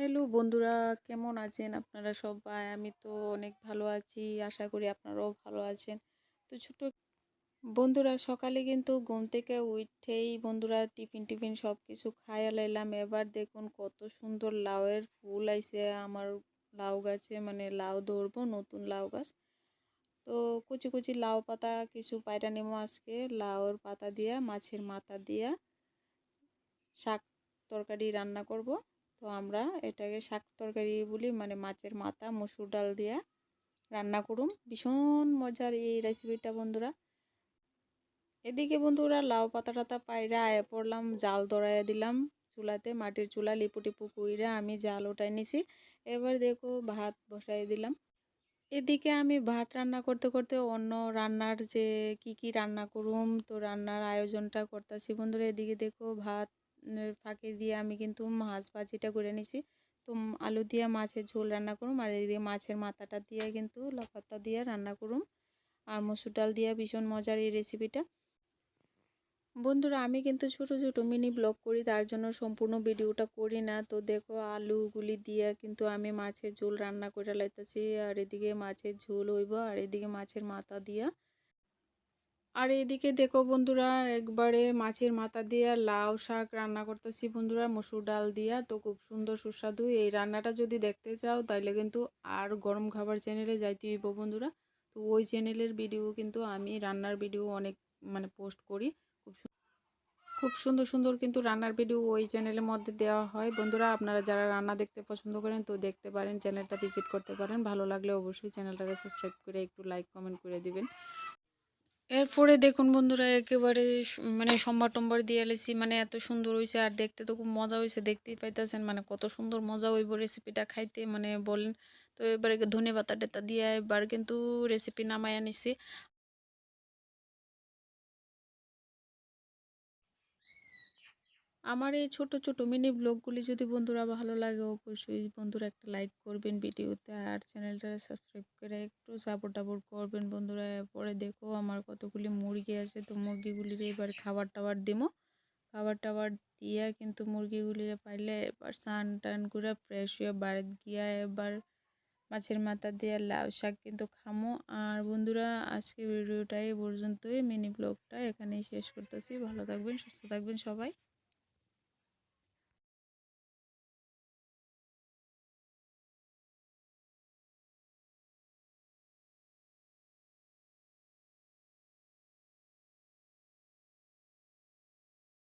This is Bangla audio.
হ্যালো বন্ধুরা, কেমন আছেন আপনারা সবাই? আমি তো অনেক ভালো আছি, আশা করি আপনারাও ভালো আছেন। তো ছোট বন্ধুরা, সকালে কিন্তু ঘুম থেকে উঠেই বন্ধুরা টিফিন টিফিন সব কিছু খাইয়া লাইলাম। এবার দেখুন কত সুন্দর লাউয়ের ফুল আইছে, আমার লাউ গাছে মানে লাউ ধরবো, নতুন লাউ গাছ। তো কুচি কুচি লাউ পাতা, কিছু পায়রা নেব আজকে লাউর পাতা দিয়া, মাছের মাথা দিয়া শাক তরকারি রান্না করব। তো আমরা এটাকে শাক তরকারি বলি মানে মাছের মাথা, মসুর ডাল দিয়ে রান্না করুম। ভীষণ মজার এই রেসিপিটা বন্ধুরা। এদিকে বন্ধুরা লাউ পাতা টাতা পায়রা আয়া পড়লাম, জাল দড়াইয়া দিলাম। চুলাতে মাটির চুলা লিপু টিপু কুইরা আমি জাল ওটাই নিছি। এবার দেখো ভাত বসাই দিলাম। এদিকে আমি ভাত রান্না করতে করতে অন্য রান্নার যে কি কি রান্না করুম, তো রান্নার আয়োজনটা করতেছি বন্ধুরা। এদিকে দেখো ভাত ফাঁকে দিয়ে আমি কিন্তু মাছ ভাজিটা করে নিছি তো আলু দিয়ে মাছের ঝোল রান্না করুম আর এদিকে মাছের মাথাটা দিয়ে কিন্তু লপাতা দিয়ে রান্না করুম। আর মসুর ডাল দিয়ে ভীষণ মজার এই রেসিপিটা বন্ধুরা, আমি কিন্তু ছোট ছোট মিনি ব্লগ করি, তার জন্য সম্পূর্ণ ভিডিওটা করি না। তো দেখো, আলুগুলি দিয়ে কিন্তু আমি মাছের ঝোল রান্না করে লাইতেছি। আর এদিকে মাছের ঝোল হইব, আর এদিকে মাছের মাথা দিয়া আর এদিকে দেখো বন্ধুরা, একবারে মাছের মাথা দিয়ে লাউ শাক রান্না করতেছি বন্ধুরা, মসুর ডাল দিয়া। তো খুব সুন্দর, সুস্বাদু এই রান্নাটা যদি দেখতে চাও, তাইলে কিন্তু আর গরম খাবার চ্যানেলে যাইতে হইব বন্ধুরা। তো ওই চ্যানেলের ভিডিও কিন্তু আমি, রান্নার ভিডিও অনেক মানে পোস্ট করি। খুব খুব সুন্দর সুন্দর কিন্তু রান্নার ভিডিও ওই চ্যানেলের মধ্যে দেওয়া হয়। বন্ধুরা, আপনারা যারা রান্না দেখতে পছন্দ করেন, তো দেখতে পারেন চ্যানেলটা ভিজিট করতে পারেন। ভালো লাগলে অবশ্যই চ্যানেলটাকে সাবস্ক্রাইব করে একটু লাইক কমেন্ট করে দিবেন। এরপরে দেখুন বন্ধুরা, একেবারে মানে সোমবার টোমবার দিয়ে এলেছি মানে এত সুন্দর হয়েছে আর দেখতে তো খুব মজা হয়েছে দেখতেই পাইতেছেন মানে কত সুন্দর মজা হইব রেসিপিটা খাইতে মানে বলেন। তো এবারে ধনে পাতা টেতা দিয়ে এবার কিন্তু রেসিপি নামাই আনিছি আমার এই ছোট ছোট মিনি ব্লগগুলি যদি বন্ধুরা ভালো লাগে, অবশ্যই বন্ধুরা একটা লাইক করবেন ভিডিওতে। আর চ্যানেলটা সাবস্ক্রাইব করে একটু সাপোর্ট টাপোর্ট করবেন বন্ধুরা। পরে দেখো আমার কতগুলি মুরগি আছে, তো মুরগিগুলির এবার খাবার টাবার দিমো। খাবার টাবার দিয়ে কিন্তু মুরগিগুলির পাইলে এবার স্নান টান করে ফ্রেশ হয়ে বাড়িতে গিয়া এবার মাছের মাথা দিয়ে লাউ শাক কিন্তু খামো। আর বন্ধুরা আজকে ভিডিওটাই পর্যন্তই। মিনি ব্লগটা এখানেই শেষ করতেছি। ভালো থাকবেন, সুস্থ থাকবেন সবাই।